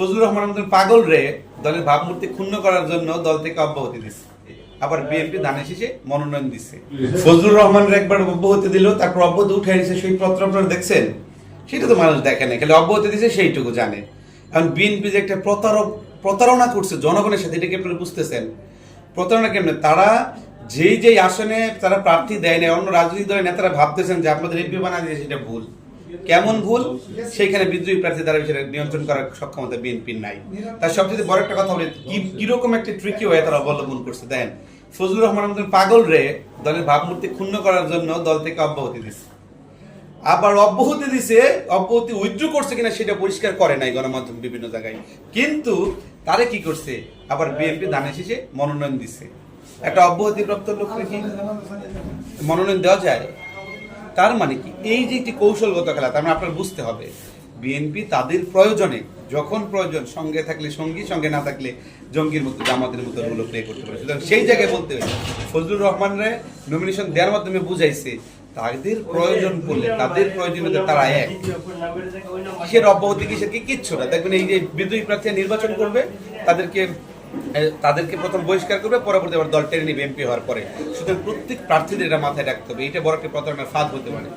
ফজলুর রহমান আমাদের পাগল রে, দলের ভাবমূর্তি ক্ষুণ্ণ করার জন্য দল থেকে অব্যাহতি দিচ্ছে। আবার বিএনপি ধানের শেষে মনোনয়ন দিচ্ছে। ফজলুর রহমানের একবার অব্যাহতি দিল, তারপর অব্যাহতি উঠে এসেছে সেই পত্র আপনারা দেখছেন? সেটা তো মানুষ দেখে না, খালি অব্যাহতি দিচ্ছে সেইটুকু জানে। এখন বিএনপি যে একটা প্রতারক, প্রতারণা করছে জনগণের সাথে এটাকে আপনারা বুঝতেছেন? প্রতারণা কেমনে? তারা যেই যেই আসনে তারা প্রার্থী দেয় না অন্য রাজনৈতিক দলের নেতারা ভাবতেছেন যে আপনাদের এমপি বানা দিয়ে সেটা ভুল। কেমন ভুল? সেইখানে বিদ্রোহী প্রার্থী দ্বারা সেটা নিয়ন্ত্রণ করার সক্ষমতা বিএনপির নাই। তার সবচেয়ে বড় একটা কথা বলি কীরকম একটা ট্রিকি হয়ে তারা অবলম্বন করছে। দেন, ফজলুর রহমান পাগল রে, দলের ভাবমূর্তি ক্ষুণ্ণ করার জন্য দল থেকে অব্যাহতি দিচ্ছে আবার অব্যাহতি দিছে, অব্যাহতি উইথড্র করছে কিনা সেটা পরিষ্কার করে নাই গণমাধ্যম বিভিন্ন জায়গায়। কিন্তু তারে কি করছে? আবার বিএনপি ধানের শেষে মনোনয়ন দিছে। একটা অব্যাহতি প্রাপ্ত লোককে কি মনোনয়ন দেওয়া যায়? তার মানে কি? এই যে একটি কৌশলগত খেলা, তার মানে আপনার বুঝতে হবে। বিএনপি তাদের প্রয়োজনে, যখন প্রয়োজন, সঙ্গে থাকলে সঙ্গী, সঙ্গে না থাকলে জঙ্গির মতো, জামাতের মতো রোল প্লে করতে পারে। সুতরাং সেই জায়গায় বলতে হবে, ফজলুর রহমানরে নমিনেশন দেওয়ার মাধ্যমে বুঝাইছে, তাদের প্রয়োজন পড়লে, তাদের প্রয়োজনীয়তা তারা এক। কিসের অব্যাহতি, কিসের কি, কিচ্ছু না। দেখবেন এই যে বিদ্রোহী প্রার্থী নির্বাচন করবে, তাদেরকে তাদেরকে প্রথম বহিষ্কার করবে, পরবর্তী আবার দল টেনে নিবে এমপি হওয়ার পরে। সুতরাং প্রত্যেক প্রার্থীদের এটা মাথায় রাখতে হবে। এটা বড় একটা প্রতারণার ফাঁদ হতে পারে।